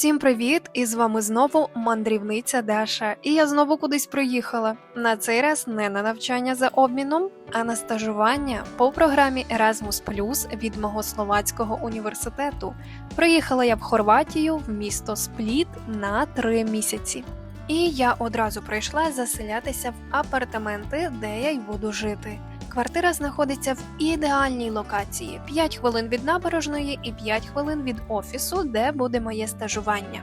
Всім привіт! І з вами знову мандрівниця Даша. І я знову кудись приїхала. На цей раз не на навчання за обміном, а на стажування по програмі Erasmus від мого словацького університету. Приїхала я в Хорватію в місто Спліт на три місяці. І я одразу прийшла заселятися в апартаменти, де я й буду жити. Квартира знаходиться в ідеальній локації: 5 хвилин від набережної і 5 хвилин від офісу, де буде моє стажування.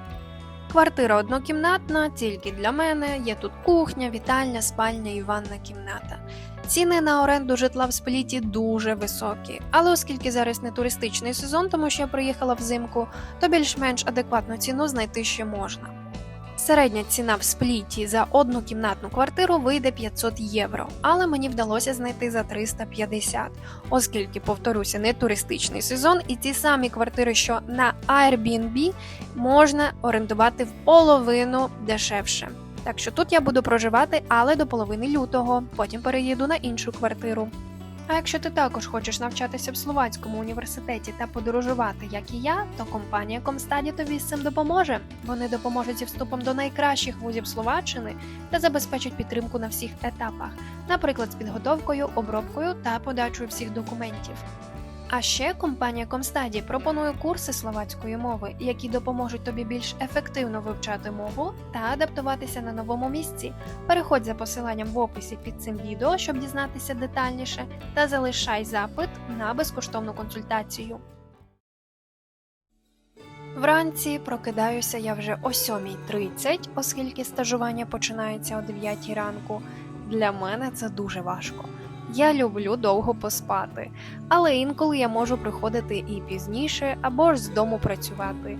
Квартира однокімнатна, тільки для мене. Є тут кухня, вітальня, спальня і ванна кімната. Ціни на оренду житла в спліті дуже високі, але оскільки зараз не туристичний сезон, тому що я приїхала взимку, то більш-менш адекватну ціну знайти ще можна. Середня ціна в спліті за однокімнатну квартиру вийде 500 євро, але мені вдалося знайти за 350, оскільки, повторюся, не туристичний сезон, і ті самі квартири, що на Airbnb, можна орендувати в половину дешевше. Так що тут я буду проживати, але до половини лютого, потім переїду на іншу квартиру. А якщо ти також хочеш навчатися в словацькому університеті та подорожувати, як і я, то компанія Комстаді тобі з цим допоможе. Вони допоможуть зі вступом до найкращих вузів Словаччини та забезпечать підтримку на всіх етапах, наприклад, з підготовкою, обробкою та подачою всіх документів. А ще компанія Комстаді пропонує курси словацької мови, які допоможуть тобі більш ефективно вивчати мову та адаптуватися на новому місці. Переходь за посиланням в описі під цим відео, щоб дізнатися детальніше, та залишай запит на безкоштовну консультацію. Вранці прокидаюся я вже о 7.30, оскільки стажування починається о 9 ранку. Для мене це дуже важко. Я люблю довго поспати, але інколи я можу приходити і пізніше або ж з дому працювати.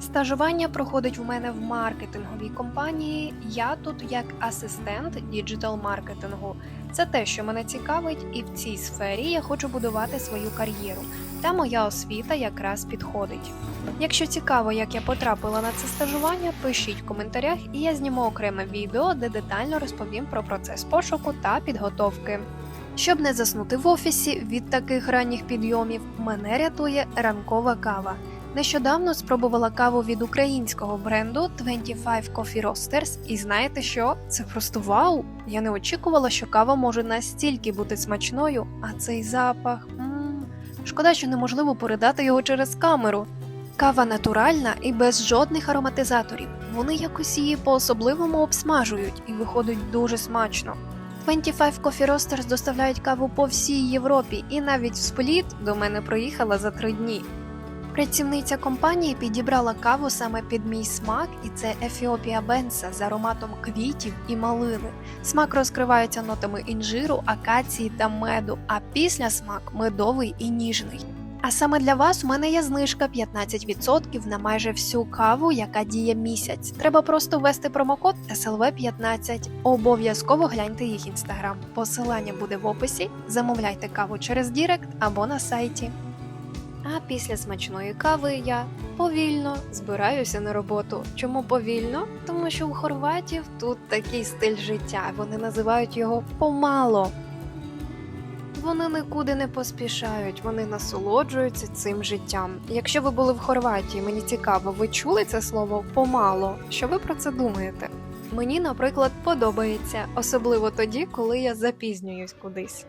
Стажування проходить у мене в маркетинговій компанії. Я тут як асистент діджитал маркетингу. Це те, що мене цікавить, і в цій сфері я хочу будувати свою кар'єру. Та моя освіта якраз підходить. Якщо цікаво, як я потрапила на це стажування, пишіть в коментарях, і я зніму окреме відео, де детально розповім про процес пошуку та підготовки. Щоб не заснути в офісі від таких ранніх підйомів, мене рятує ранкова кава. Нещодавно спробувала каву від українського бренду 25 Coffee Roasters, і знаєте що? Це просто вау! Я не очікувала, що кава може настільки бути смачною, а цей запах. Шкода, що неможливо передати його через камеру. Кава натуральна і без жодних ароматизаторів. Вони якось її по-особливому обсмажують і виходить дуже смачно. 25 Coffee Roasters доставляють каву по всій Європі, і навіть в Спліт до мене проїхала за три дні. Працівниця компанії підібрала каву саме під мій смак, і це Ефіопія Бенса з ароматом квітів і малини. Смак розкривається нотами інжиру, акації та меду, а після смак медовий і ніжний. А саме для вас у мене є знижка 15% на майже всю каву, яка діє місяць. Треба просто ввести промокод SLV15. Обов'язково гляньте їх інстаграм. Посилання буде в описі. Замовляйте каву через Дірект або на сайті. А після смачної кави я повільно збираюся на роботу. Чому повільно? Тому що у хорватів тут такий стиль життя. Вони називають його помало. Вони нікуди не поспішають, вони насолоджуються цим життям. Якщо ви були в Хорватії, мені цікаво, ви чули це слово помало? Що ви про це думаєте? Мені, наприклад, подобається, особливо тоді, коли я запізнююсь кудись.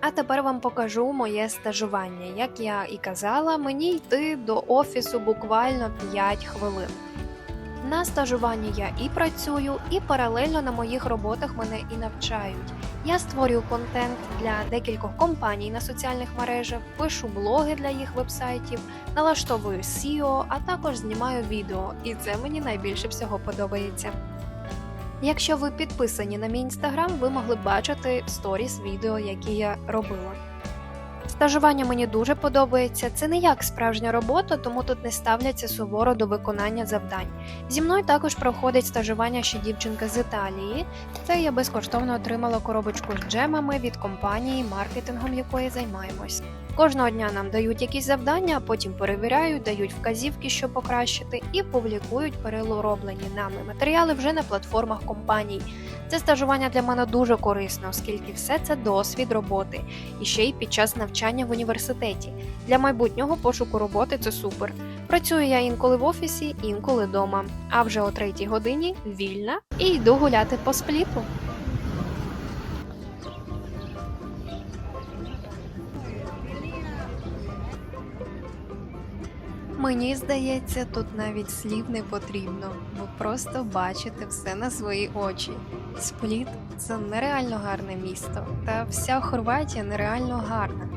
А тепер вам покажу моє стажування. Як я і казала, мені йти до офісу буквально 5 хвилин. На стажуванні я і працюю, і паралельно на моїх роботах мене і навчають. Я створюю контент для декількох компаній на соціальних мережах, пишу блоги для їх вебсайтів, налаштовую SEO, а також знімаю відео, і це мені найбільше всього подобається. Якщо ви підписані на мій інстаграм, ви могли б бачити сторіс відео, які я робила. Стажування мені дуже подобається. Це не як справжня робота, тому тут не ставляться суворо до виконання завдань. Зі мною також проходить стажування ще дівчинка з Італії. Це я безкоштовно отримала коробочку з джемами від компанії, маркетингом якої займаємось. Кожного дня нам дають якісь завдання, потім перевіряють, дають вказівки, що покращити, і публікують перелороблені нами матеріали вже на платформах компаній. Це стажування для мене дуже корисно, оскільки все це досвід роботи, і ще й під час навчання в університеті. Для майбутнього пошуку роботи це супер. Працюю я інколи в офісі, інколи вдома. А вже о третій годині вільна і йду гуляти по спліту. Мені здається, тут навіть слів не потрібно, бо просто бачите все на свої очі. Спліт це нереально гарне місто, та вся Хорватія нереально гарна.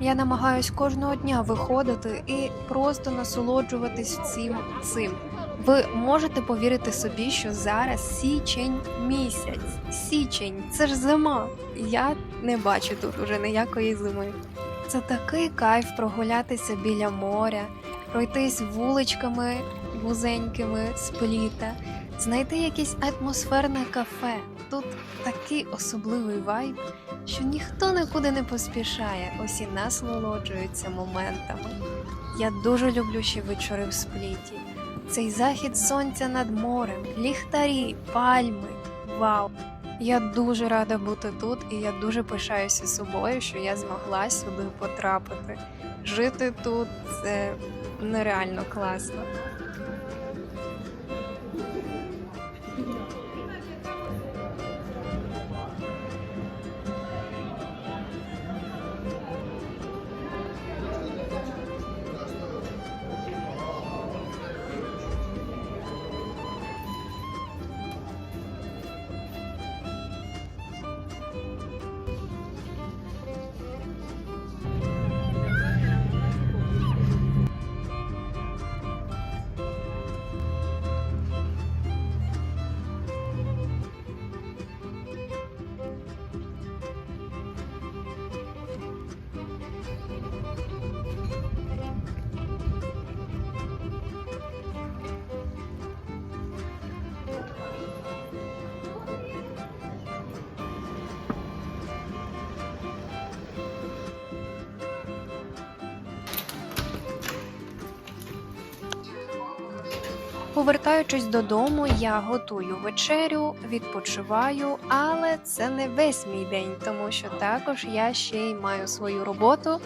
Я намагаюсь кожного дня виходити і просто насолоджуватись цим цим. Ви можете повірити собі, що зараз січень місяць. Січень, це ж зима. Я не бачу тут уже ніякої зими. Це такий кайф прогулятися біля моря, пройтись вуличками вузенькими спліта, знайти якесь атмосферне кафе. Тут такий особливий вайб, що ніхто нікуди не поспішає, усі насолоджуються моментами. Я дуже люблю ще вечори в спліті. Цей захід сонця над морем, ліхтарі, пальми. Вау! Я дуже рада бути тут, і я дуже пишаюся собою, що я змогла сюди потрапити. Жити тут це нереально класно. Повертаючись додому, я готую вечерю, відпочиваю, але це не весь мій день, тому що також я ще й маю свою роботу.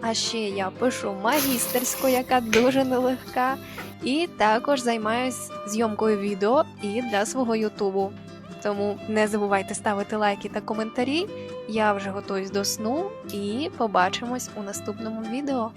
А ще я пишу магістерську, яка дуже нелегка, і також займаюсь зйомкою відео і для свого Ютубу. Тому не забувайте ставити лайки та коментарі. Я вже готуюсь до сну і побачимось у наступному відео.